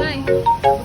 na.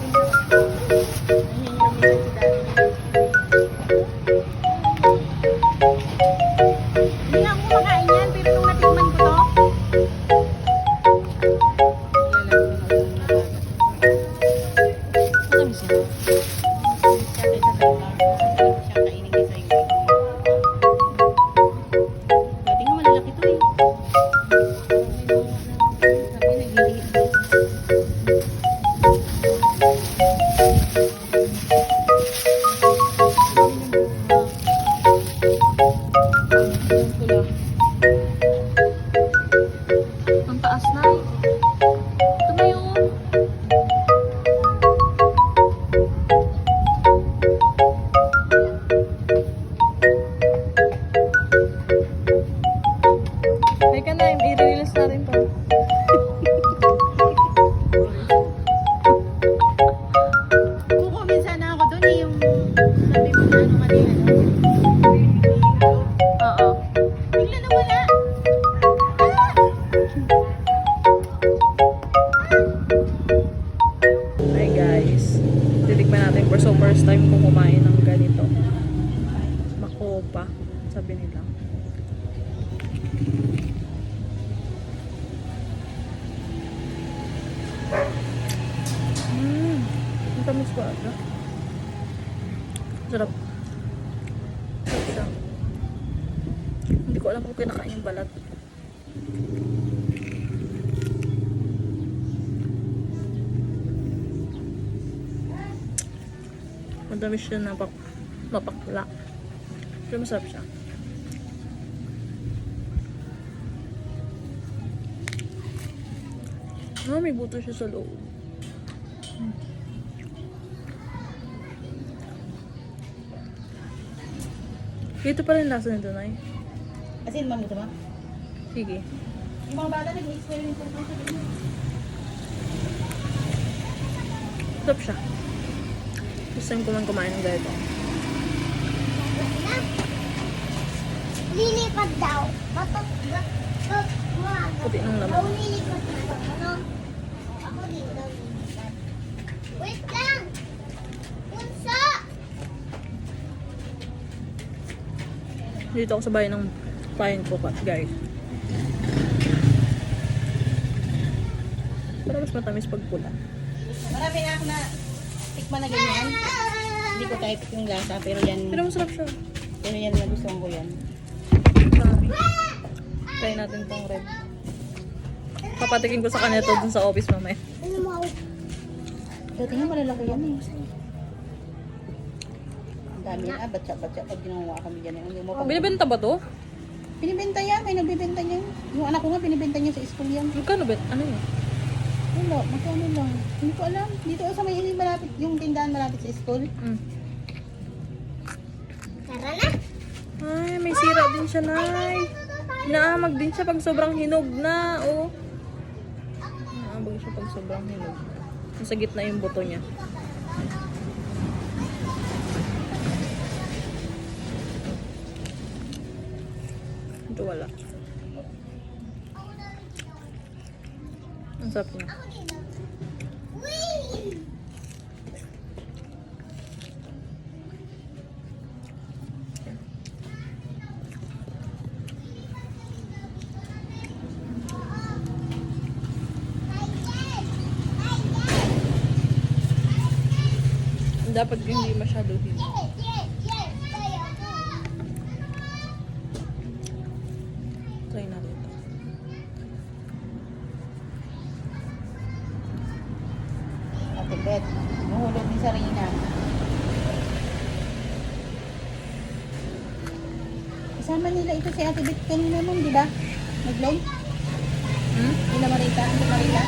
Oo. Bigla na wala. Ah! Hi guys. Titikman natin for so first time kumain ng ganito. Makopa. Sabi nila. Mmm. Ang tamis ko ata. Sarap. Ko alam kung kinakain yung balat. Madami siya na pak mapakla. Pero masarap siya. Ah, may buto siya sa loob. Dito pa rin lasa nito, Nay. Asin man mo ito ma? Sige. Yung mga bata nag-experiment ko sa ganyan. Sarap siya. Gusto ko man kumain ng ganito. Lilipad daw. Batok, batok, Puti ng laman. Daw lilipad na daw. Ano? Ako din daw lilipad. Wait lang! Punso! Dito ako sa bahay ng pain ko, guys. Pero mas matamis pag pula. Marami na ako na tikman na ganyan. Hindi ko type yung lasa, pero yan, Pero masarap siya. pero yan nagustuhan ko yan. Marami. Try natin tong red. Papatikin ko sa kanya to dun sa office mamaya. Ano mo? So, tingnan malalaki yan eh. Ang dami na, batsa-batsa pag ginawa kami dyan. eh. Mo pa. Binibenta ba to? Binibenta yan, may nagbibenta niyan. Yung anak ko nga, binibenta niya sa school yan. Magkano ba? Ano yun? Wala, magkano lang. Hindi ko alam. Dito sa may malapit, yung tindahan malapit sa school. Mm. Tara na! Ay, may sira din siya, Nay. Naamag din siya pag sobrang hinog na, oh. Naamag siya pag sobrang hinog. Nasa gitna yung buto niya. Ito wala. Ang sarap niya. Dapat hindi masyado hinog. Kasama nila ito si Ate Beth kanina nun, di ba? Nag-vlog? Hmm? Nila Marita, hindi Marita.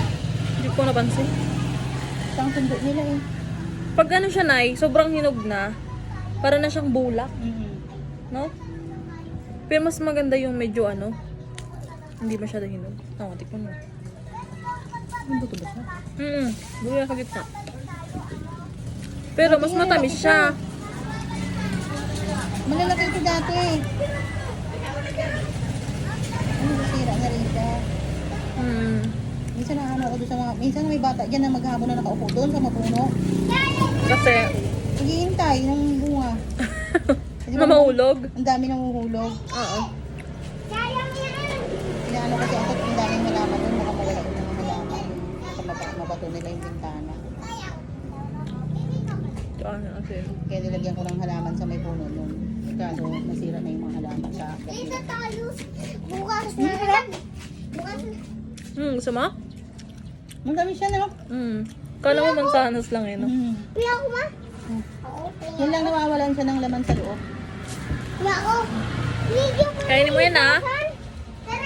Hindi ko napansin. Isang sundo nila eh. Pag ano siya, Nay, sobrang hinog na, para na siyang bulak, Mm-hmm. no? Pero mas maganda yung medyo ano, hindi masyado hinog. Oo, tikman mo. Ang buto ba siya? Hmm, buya sa gitna. Pero mas matamis siya. Malalaki ito dati. Ano nasira na rin siya? Hmm. Minsan ano ako doon sa mga, minsan may bata dyan na maghapon na nakaupo doon sa mapuno. Kasi, Naghihintay ng bunga. Kasi na mahulog. Ang dami nang uhulog. Oo. Inaano kasi ako ang daming halaman doon, baka mawala yung mga halaman. Baka maba- mabato nila yung bintana. Ito ano kasi. Kaya nilagyan ko ng halaman sa may puno. Kaso nasira na yung mga halaman sa akin. Dito tayo. Bukas na yan. Bukas na. Hmm, gusto mo? Ang dami siya, no? Hmm. Kala mo mansanas lang eh, no? Mm. Kuya ko ma? Oo, Yan lang nawawalan siya ng laman sa loob. Kuya ko. Kainin mo yan, ah.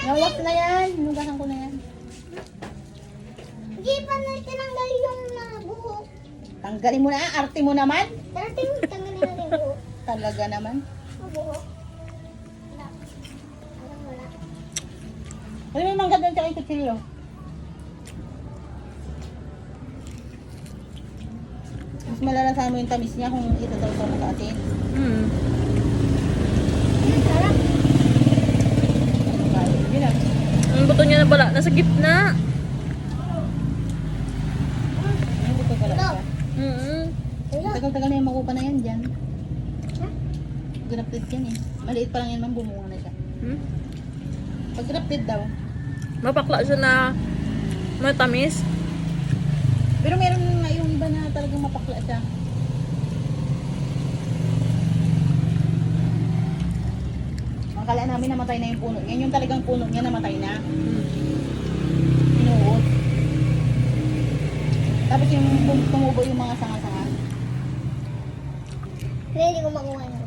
Nawas na yan. Hinugasan ko na yan. Hindi pa na tinanggal yung mga buhok. Tanggalin mo na, arte mo naman. Darating tanggalin na yung buhok. Talaga naman. Ang. Ano may mangga doon sa kutsilyo? Mas malalasan mo yung tamis niya kung ito daw sa mga atin. Hmm. Ang. Ang buto niya na pala, nasa gitna. Hindi ko pala siya. Hmm. Tagal-tagal na yung makupa na yan dyan. Grafted yan eh. Maliit pa lang yan, ma'am. Bumunga na siya. Hmm? Pag grafted daw. Mapakla siya na matamis. Pero meron nga yung iba na talagang mapakla siya. Akala namin namatay na yung puno. Yan yung talagang puno niya namatay na. Hmm. Inuot. Tapos yung tumubo yung mga sanga-sanga. Hindi ko makuha na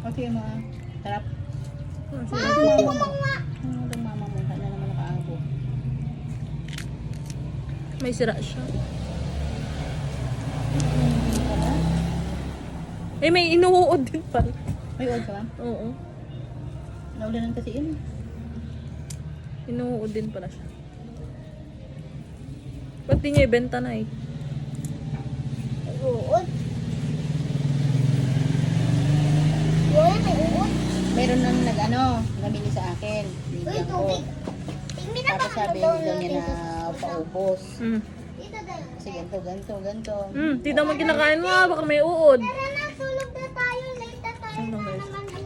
yung mga tarap. Ah, sige. mama mo. Itong mama mo. Kanya naman nakaangko. May sira siya. Eh, may inuud din pala. May old ka ba? Oo. Naulanan kasi yun. Inuud din pala siya. Ba't di niya ibenta na eh? Uod. meron nang nag-ano, namili sa akin. Bibigyan ko. Tapos sabi daw niya na paubos. Mm. Kasi ganito, ganito, ganito. Mm, di daw mo kinakain mo, baka may uod. Tara na, tulog na tayo. Late na tayo na naman.